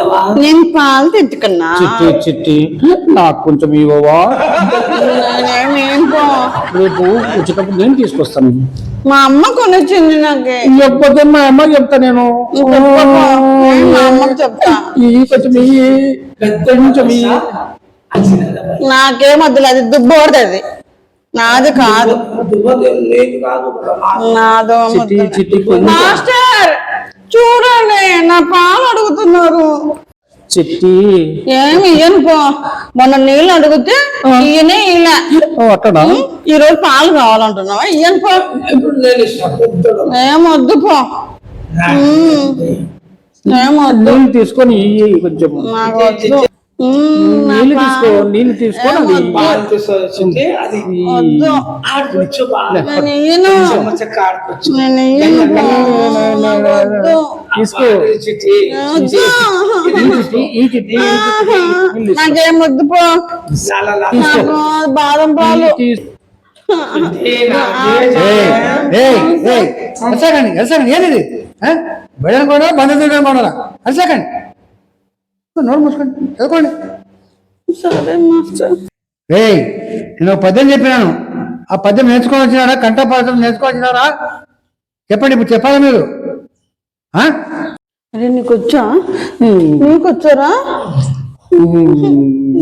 ఏవా? నేను పాలు తెచ్చుకున్నా. చిట్టి చిట్టి. నాకు కొంచెం ఇవ్వవా? రేపు వచ్చేటప్పుడు నేను తీసుకొస్తాను. మా అమ్మ కొనిచ్చింది నాకే. చెప్పకపోతే మా అమ్మ చెప్తా నేను. మా అమ్మకి చెప్తా. ఈ కొంచెం ఇయ్యి. కొంచెం? నాకేం వద్దులే అది దుబ్బోడది అది నాది కాదు. నాదో మాస్టర్ చూడండి నా పాలు అడుగుతున్నారు? చిట్టి. ఏమి ఇయ్యను పో. మొన్న నీళ్ళు అడిగితే ఇయ్యనే ఇలా ఓ, అట్టనా? ఈ రోజు పాలు కావాలంటున్నావా? ఇయ్యను పో. ఇప్పుడు నేను ఇష్టం పెద్దోడు. ఏం వద్దు పో తీసుకొని ఇయ్యి కొంచెం. నాకు వద్దు. ఉమ్, నా నీళ్ళు. పాలు- తీసుకో. వద్దు. తీసుకో తీసుకో. నాకేం వద్దు బాదం పాలు. అరసకండి అరసకండి ఏది బెడని కొనాలా బంధ కొనాలా అరసకండి నోరు మూసుకోండి చదువుకోండి. సరే మాస్టర్. ఏయ్ నేను ఒక పద్యం చెప్పినాను. ఆ పద్యం నేర్చుకొని వచ్చినారా? కంఠ పద్యం నేర్చుకొని వచ్చినారా చెప్పండి ఇప్పుడు చెప్పాలా మీరు? ఆ? అరే నీకు వచ్చా నీకు వచ్చారా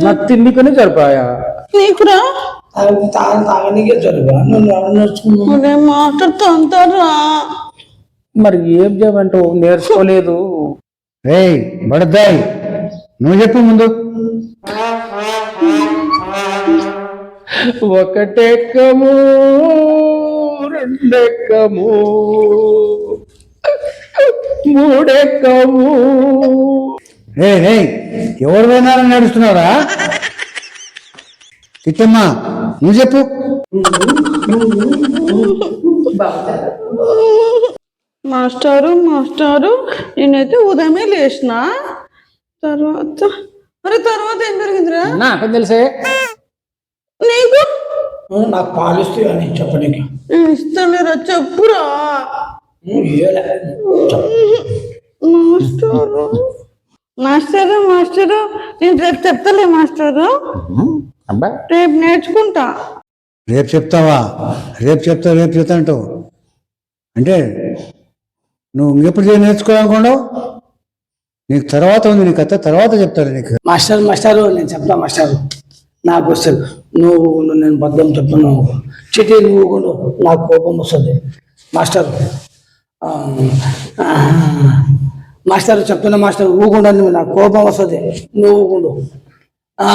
నాకు తిండికనే సరిపోయా. నీకురా? తాగి తాగ తాగనికే జరుగు నువ్వు ఎవరు నేర్చుకున్నావు అరే మాస్టర్ తంతారా మరి ఏం చేయమంటావు? నేర్చుకోలేదు. ఏయ్ బడద్దాయ్. నువ్వు చెప్పు ముందు. ఒకటెక్కము రెండెక్కము మూడెక్కము. రే రే ఎవరు పోయినారని నడుస్తున్నారా చిట్టమ్మా నువ్వు చెప్పు. మాస్టారు మాస్టారు నేనైతే ఉదయమే లేచిన తర్వాత? మరి తర్వాత ఏం జరిగిందిరా? నాకు తెలిసే. నీకు? నాకు పాలిస్తే అని చెప్పనీకి ఇస్తానురా చెప్పురా. మాస్టారు. మాస్టారు మాస్టారు. నేను రేపు చెప్తాలే మాస్టారు. అబ్బా. రేపు నేర్చుకుంటా. రేపు చెప్తావా? రేపు చెప్తావు రేపు చెప్తా అంటావు. అంటే నువ్వు ఇంకెప్పుడు నేర్చుకోవాలనుకున్నావు నీకు తర్వాత ఉంది నీ కథ తర్వాత చెప్తాను నీకు. మాస్టర్ మాస్టారు నేను చెప్తా మాస్టారు? నాకు వస్తుంది. నువ్వు నేను బద్దం చెప్తున్నావు. చిటి నువ్వు కూడా నాకు కోపం వస్తుంది. మాస్టర్ మాస్టర్ చెప్తున్నా మాస్టర్ ఊకుండా నాకు కోపం వస్తుంది. నువ్వు ఊకుండు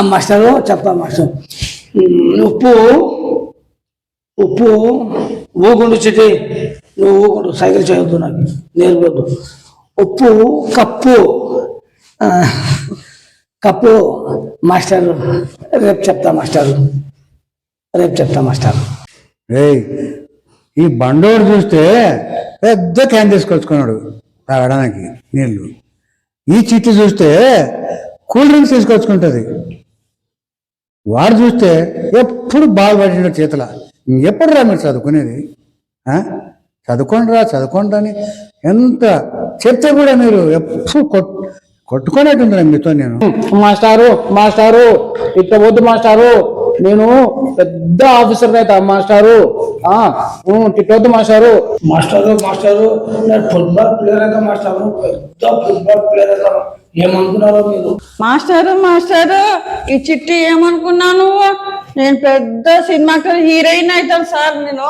మాస్టర్ చెప్తా మాస్టర్? ఉప్పు ఉప్పు ఊగుండు చిటి. నువ్వు ఊగుండు సైకిల్ చేయొద్దు నాకు. నేర్పొద్దు. ఉప్పు కప్పు. కప్పు మాస్టర్ రేపు చెప్తా మాస్టర్. రేపు చెప్తా మాస్టర్. ఏయ్ ఈ బండోడు చూస్తే పెద్ద క్యాన్ తీసుకొచ్చుకున్నాడు తాగడానికి నీళ్ళు ఈ చిట్టి చూస్తే కూల్ డ్రింక్స్ తీసుకొచ్చుకుంటుంది. వాడు చూస్తే ఎప్పుడు బాగా పడిన చేతుల. ఎప్పుడు రా మీరు చదువుకునేది? చదువుకోండి రా చదువుకోండి అని ఎంత చెప్తే కూడా మీరు ఎప్పుడు కొట్ కొట్టుకునేట్టుందిరా మీతో నేను. మాస్టారు మాస్టారు ఇట్ట వద్దు మాస్టారు. నేను పెద్ద ఆఫీసర్ అవుతా మాస్టారు. తిట్టొద్దు మాస్టారు. మాస్టరు మాస్టరు నేను ఫుట్బాల్ ప్లేయర్ అయితే మాస్టరు. పెద్ద ఫుట్బాల్ ప్లేయర్ అయితే ఏమనుకున్నారో మీరు? మాస్టారు మాస్టారు ఈ చిట్టి ఏమనుకున్నావు నువ్వు? నేను పెద్ద సినిమాకి హీరోయిన్ అవుతాను సార్ నేను.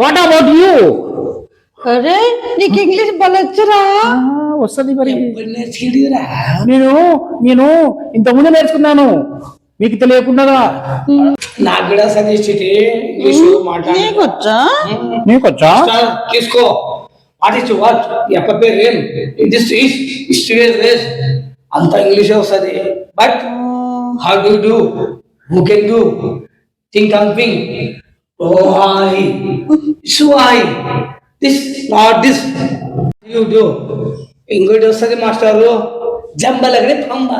What about you? అరే నీకు ఇంగ్లీష్ బలొచ్చురా వస్తుంది మరి. నేను నేను ఇంతకుముందు నేర్చుకున్నాను. మీకు తెలియకుండా నాకు కూడా సజెస్ట్ ఇంగ్లీష్ వచ్చా? నీకు వచ్చా? మాస్టర్, తీసుకో. ఆర్టిస్ట్ వాచ్ ఈ అప్ప పేరు ఏం? దిస్ ఈస్ స్టూడియస్ రేస్ అంత ఇంగ్లీషే వస్తుంది. But how do do who can do think and think oh hi is hi this not this you do ఇంకోటి వస్తుంది మాస్టారు జంబలగడే పంబ.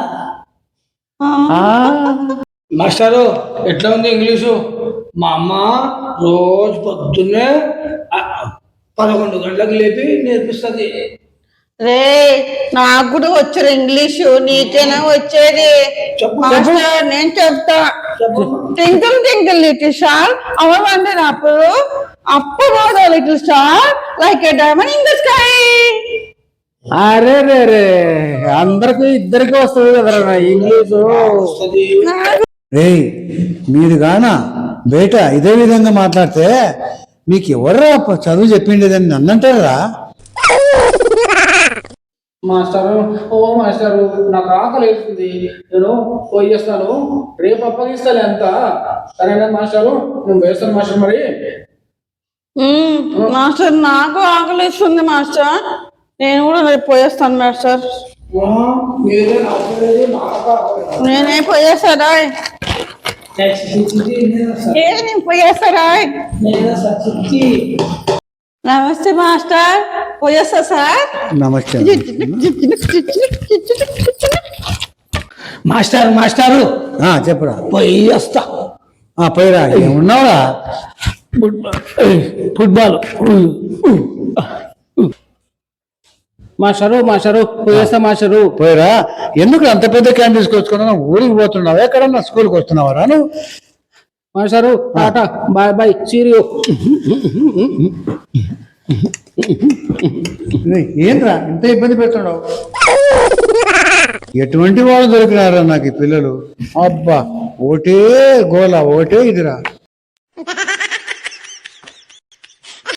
మాస్టారు ఎట్లా ఉంది ఇంగ్లీషు? మా అమ్మ రోజు పొద్దున్నే పదకొండు గంటలకు లేపి నేర్పిస్తుంది. రే నాకు కూడా వచ్చారు ఇంగ్లీషు నీకేనా వచ్చేది. మాస్టర్ నేను చెప్తా. Twinkle twinkle little star our wonder అప్పుడు అప్పుడు little star like a diamond in the sky. అరే రే రే అందరికి ఇద్దరికి వస్తుంది కదరా ఇంగ్లీషు. రేయ్ మీరు గాన బయట ఇదే విధంగా మాట్లాడితే మీకు ఎవరు చదువు చెప్పిండేదని నన్ను అంటారా మాస్టారు ఓ మాస్టారు నాకు ఆకలి వేస్తుంది. నేను పోయి చేస్తాను రేపు అప్పగిస్తాను ఎంత సరేనా మాస్టారు? నేను వేస్తాను మాస్టర్ మరి. మాస్టర్ నాకు ఆకలిస్తుంది మాస్టర్. నేను కూడా రేపు పోయేస్తాను మాస్టర్. ఆకలి. నేనే పోయేస్తారా ఏ నేను పోయేస్తారా. నమస్తే మాస్టర్. పోయేస్తా సార్. నమస్తే. మాస్టర్ మాస్టారు. ఆ, చెప్పురా. పోయి వస్తా ఆ, పోయిరా. ఏమున్నావురా ఫుట్బాల్ మాస్టారు మాస్టారు పోయేస్తా మాస్టారు. పోయిరా. ఎందుకు అంత పెద్ద క్యాన్ తీసుకొచ్చుకున్నా ఊరికి పోతున్నావా? ఎక్కడన్నా స్కూల్కి వస్తున్నావా నువ్వు? మాస్టారు టాటా బాయ్ బాయ్ సీరియో ఏంట్రా ఇంత ఇబ్బంది పెడుతున్నావు? ఎటువంటి వాళ్ళు దొరికినారా నాకు ఈ పిల్లలు? అబ్బా ఒకటే గోలా ఒకటే ఇదిరా.